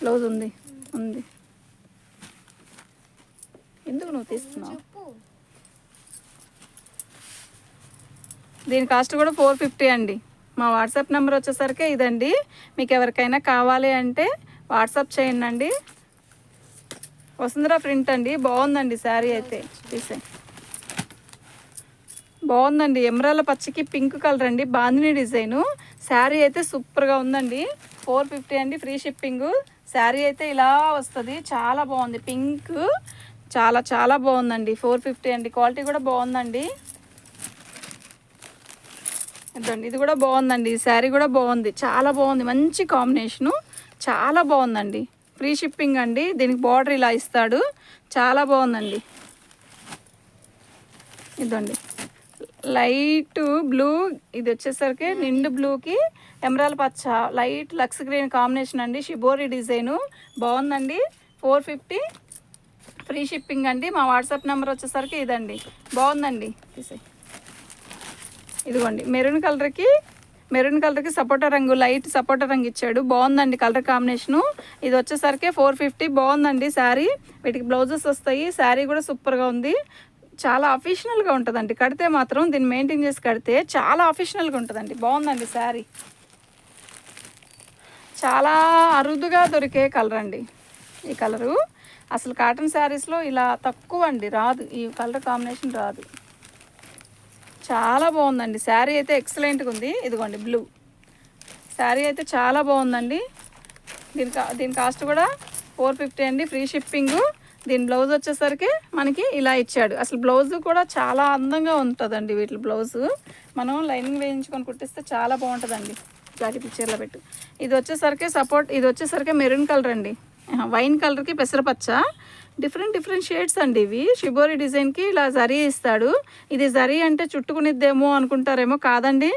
Blouse ఉంది. ఉంది. ఎందుకు నువ్వు తీస్తున్నావు? దీని కాస్ట్ కూడా ఫోర్ ఫిఫ్టీ అండి. మా వాట్సాప్ నెంబర్ వచ్చేసరికి ఇదండి. మీకు ఎవరికైనా కావాలి అంటే వాట్సాప్ చేయండి అండి. వసుంధర ప్రింట్ అండి. బాగుందండి శారీ అయితే. తీసే బాగుందండి. ఎమరాల పచ్చికి పింక్ కలర్ అండి. బాందిని డిజైను. శారీ అయితే సూపర్గా ఉందండి. ఫోర్ ఫిఫ్టీ అండి ఫ్రీ షిప్పింగ్. శారీ అయితే ఇలా వస్తుంది. చాలా బాగుంది. పింక్ చాలా చాలా బాగుందండి. ఫోర్ ఫిఫ్టీ అండి. క్వాలిటీ కూడా బాగుందండి. ఇదండి. ఇది కూడా బాగుందండి. ఈ శారీ కూడా బాగుంది. చాలా బాగుంది. మంచి కాంబినేషను. చాలా బాగుందండి. ఫ్రీ షిప్పింగ్ అండి. దీనికి బార్డర్ ఇలా ఇస్తాడు. చాలా బాగుందండి. ఇదండి. లైట్ బ్లూ ఇది వచ్చేసరికి నిండు బ్లూకి ఎమరాల్ పచ్చ లైట్ లక్స్ గ్రీన్ కాంబినేషన్ అండి. షిబోరి డిజైను బాగుందండి. ఫోర్ ఫిఫ్టీ ఫ్రీ షిప్పింగ్ అండి. మా వాట్సాప్ నెంబర్ వచ్చేసరికి ఇదండి. బాగుందండి. ఇదిగోండి మెరూన్ కలర్కి మెరూన్ కలర్కి సపోటా రంగు లైట్ సపోటా రంగు ఇచ్చాడు. బాగుందండి కలర్ కాంబినేషను. ఇది వచ్చేసరికి ఫోర్ ఫిఫ్టీ బాగుందండి శారీ. వీటికి బ్లౌజెస్ వస్తాయి. శారీ కూడా సూపర్గా ఉంది. చాలా అఫీషనల్గా ఉంటుందండి. కడితే మాత్రం దీన్ని మెయింటైన్ చేసి కడితే చాలా అఫీషనల్గా ఉంటుందండి. బాగుందండి శారీ. చాలా అరుదుగా దొరికే కలర్ అండి ఈ కలరు అసలు కాటన్ శారీస్లో ఇలా తక్కువ అండి రాదు. ఈ కలర్ కాంబినేషన్ రాదు. చాలా బాగుందండి. శారీ అయితే ఎక్సలెంట్గా ఉంది. ఇదిగోండి బ్లూ శారీ అయితే చాలా బాగుందండి. దీని కా దీని కాస్ట్ కూడా ఫోర్ ఫిఫ్టీ అండి. ఫ్రీ షిప్పింగు దీని బ్లౌజ్ వచ్చేసరికి మనకి ఇలా ఇచ్చాడు. అసలు బ్లౌజ్ కూడా చాలా అందంగా ఉంటుందండి వీటి బ్లౌజ్. మనం లైనింగ్ వేయించుకొని కుట్టిస్తే చాలా బాగుంటుందండి. జాకెట్ పిక్చర్లో పెట్టు. ఇది వచ్చేసరికి సపోర్ట్ ఇది వచ్చేసరికి మెరూన్ కలర్ అండి. వైన్ కలర్కి పెసరపచ్చ. డిఫరెంట్ డిఫరెంట్ షేడ్స్ అండి ఇవి. షిబోరి డిజైన్కి ఇలా జరీ ఇస్తాడు. ఇది జరీ అంటే చుట్టుకునిద్దేమో అనుకుంటారేమో కాదండి.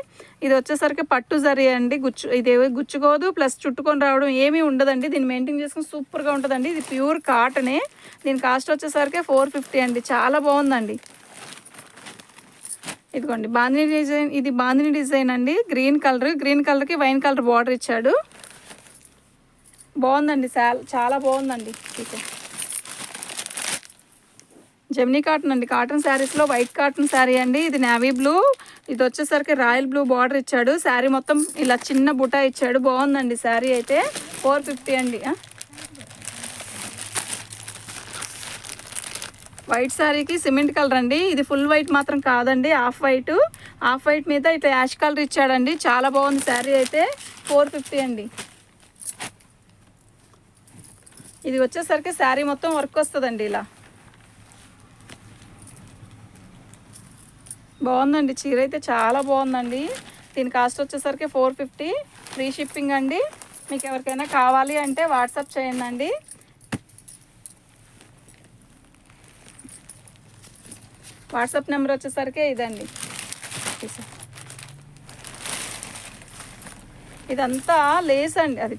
ఇది వచ్చేసరికి పట్టు జరీ అండి. గుచ్చు ఇది గుచ్చుకోదు. ప్లస్ చుట్టుకొని రావడం ఏమీ ఉండదండి. దీన్ని మెయింటైన్ చేసుకుని సూపర్గా ఉంటుందండి. ఇది ప్యూర్ కాటనే. దీని కాస్ట్ వచ్చేసరికి ఫోర్ ఫిఫ్టీ అండి. చాలా బాగుందండి. ఇదిగోండి బాంధిని డిజైన్ ఇది బాంధిని డిజైన్ అండి. గ్రీన్ కలర్ గ్రీన్ కలర్కి వైన్ కలర్ బార్డర్ ఇచ్చాడు. బాగుందండి చాలా చాలా బాగుందండి ఇది జెమినీ కాటన్ అండి. కాటన్ శారీస్లో వైట్ కాటన్ శారీ అండి. ఇది నేవీ బ్లూ. ఇది వచ్చేసరికి రాయల్ బ్లూ బార్డర్ ఇచ్చాడు. శారీ మొత్తం ఇలా చిన్న బుటా ఇచ్చాడు. బాగుందండి శారీ అయితే. ఫోర్ ఫిఫ్టీ అండి. వైట్ శారీకి సిమెంట్ కలర్ అండి. ఇది ఫుల్ వైట్ మాత్రం కాదండి. Half white. హాఫ్ వైట్ మీద ఇట్లా యాష్ కలర్ ఇచ్చాడండి. చాలా బాగుంది శారీ అయితే. ఫోర్ ఫిఫ్టీ అండి. ఇది వచ్చేసరికి శారీ మొత్తం వర్క్ వస్తుందండి ఇలా. బాగుందండి చీర అయితే చాలా బాగుందండి. దీని కాస్ట్ వచ్చేసరికి ఫోర్ ఫిఫ్టీ ఫ్రీ షిప్పింగ్ అండి. మీకు ఎవరికైనా కావాలి అంటే వాట్సాప్ చేయండి అండి వాట్సాప్ నెంబర్ వచ్చేసరికి ఇదండి. ఇదంతా లేస్ అండి అది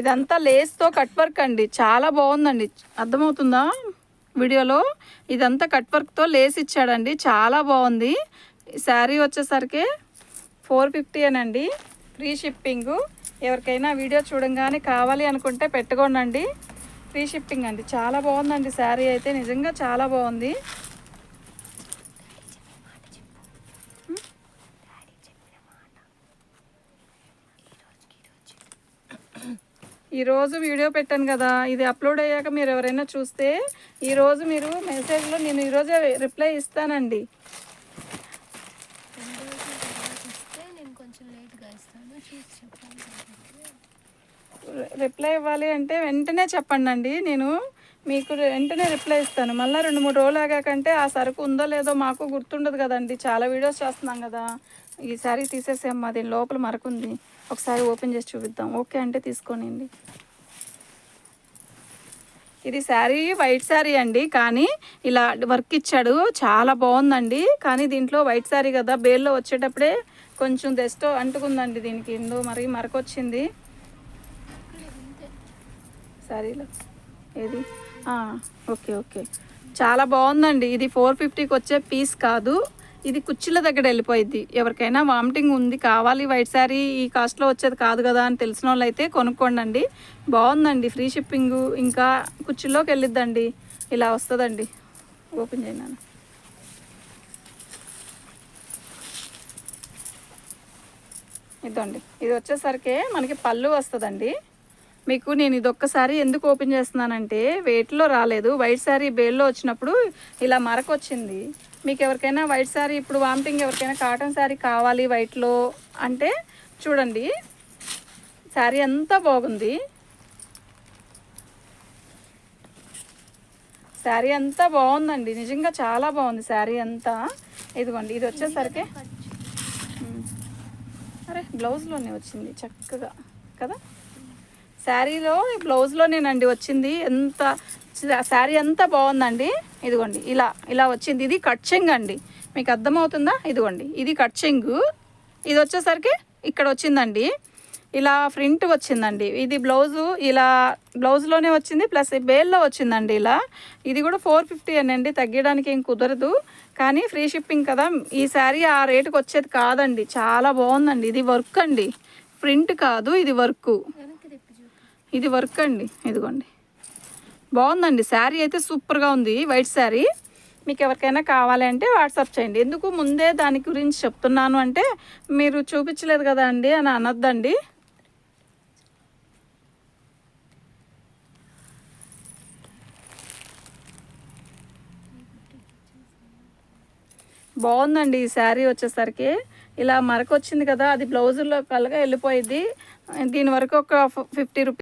ఇదంతా లేస్తో కట్ వర్క్ అండి. చాలా బాగుందండి. అర్థమవుతుందా వీడియోలో? ఇదంతా కట్ వర్క్తో లేస్ ఇచ్చాడండి. చాలా బాగుంది. శారీ వచ్చేసరికి ఫోర్ ఫిఫ్టీ అనండి. Free shipping. ఎవరికైనా వీడియో చూడంగానే కావాలి అనుకుంటే పెట్టుకోండి ఫ్రీ షిప్పింగ్ అండి. చాలా బాగుందండి శారీ అయితే. నిజంగా చాలా బాగుంది. ఈరోజు వీడియో పెట్టాను కదా ఇది అప్లోడ్ అయ్యాక మీరు ఎవరైనా చూస్తే ఈరోజు మీరు మెసేజ్లో నేను ఈరోజే రిప్లై ఇస్తానండి. రిప్లై ఇవ్వాలి అంటే వెంటనే చెప్పండి అండి నేను మీకు వెంటనే రిప్లై ఇస్తాను. మళ్ళీ రెండు మూడు రోజులు ఆగాకంటే ఆ సరుకు ఉందో లేదో మాకు గుర్తుండదు కదండి. చాలా వీడియోస్ చేస్తున్నాం కదా. ఈసారి తీసేసామ్మా దీని లోపల మరకుంది. ఒకసారి ఓపెన్ చేసి చూపిద్దాం. ఓకే అంటే తీసుకోనండి ఇది శారీ వైట్ శారీ అండి. కానీ ఇలా వర్క్ ఇచ్చాడు. చాలా బాగుందండి. కానీ దీంట్లో వైట్ శారీ కదా. బేల్లో వచ్చేటప్పుడే కొంచెం దెస్ట్ అంటుకుందండి దీనికి. ఎందో మరి మరకొచ్చింది. శారీలో ఏది? Okay okay. చాలా బాగుందండి. ఇది ఫోర్ ఫిఫ్టీకి వచ్చే పీస్ కాదు. ఇది కుర్చీల దగ్గర వెళ్ళిపోయింది ఎవరికైనా వామిటింగ్ ఉంది కావాలి వైట్ శారీ ఈ కాస్ట్లో వచ్చేది కాదు కదా అని తెలిసిన వాళ్ళు అయితే కొనుక్కోండి బాగుందండి ఫ్రీ షిప్పింగ్. ఇంకా కుర్చీలోకి వెళ్ళిద్దండి. ఇలా వస్తుందండి. ఓపెన్ చేయను? ఇదండి. ఇది వచ్చేసరికి మనకి పళ్ళు వస్తుందండి. మీకు నేను ఇది ఒక్కసారి ఎందుకు ఓపెన్ చేస్తున్నానంటే వెయిట్లో రాలేదు. వైట్ శారీ బేల్లో వచ్చినప్పుడు ఇలా మరక వచ్చింది మీకు ఎవరికైనా వైట్ శారీ ఇప్పుడు వామిటింగ్ ఎవరికైనా కాటన్ శారీ కావాలి వైట్లో అంటే చూడండి. శారీ అంతా బాగుంది. శారీ అంతా బాగుందండి. నిజంగా చాలా బాగుంది శారీ అంతా. ఇదిగోండి ఇది వచ్చేసరికి. అరే బ్లౌజ్లోనే వచ్చింది చక్కగా. కదా? శారీలో బ్లౌజ్లోనేనండి వచ్చింది. ఎంత శారీ అంతా బాగుందండి. ఇదిగోండి ఇలా ఇలా వచ్చింది. ఇది కట్చింగ్ అండి. మీకు అర్థమవుతుందా? ఇదిగోండి ఇది కట్చింగ్ ఇది వచ్చేసరికి ఇక్కడ వచ్చిందండి. ఇలా ప్రింట్ వచ్చిందండి. ఇది బ్లౌజు ఇలా బ్లౌజ్లోనే వచ్చింది. ప్లస్ బేల్లో వచ్చిందండి ఇలా. ఇది కూడా ఫోర్ ఫిఫ్టీ అండి తగ్గడానికి ఏం కుదరదు. కానీ ఫ్రీ షిప్పింగ్ కదా. ఈ శారీ ఆ రేటుకి వచ్చేది కాదండి. చాలా బాగుందండి. ఇది వర్క్ అండి. ప్రింట్ కాదు ఇది వర్క్. ఇది వర్క్ అండి ఇదిగోండి. బాగుందండి శారీ అయితే సూపర్గా ఉంది వైట్ శారీ. మీకు ఎవరికైనా కావాలి అంటే వాట్సాప్ చేయండి. ఎందుకు ముందే దాని గురించి చెప్తున్నాను అంటే మీరు చూపించలేదు కదా అండి అని అనొద్దండి. బాగుందండి ఈ శారీ వచ్చేసరికి. ఇలా మరక వచ్చింది కదా అది బ్లౌజుల్లో కలగా వెళ్ళిపోయింది. దీని వరకు ఒక ఫిఫ్టీ రూపీస్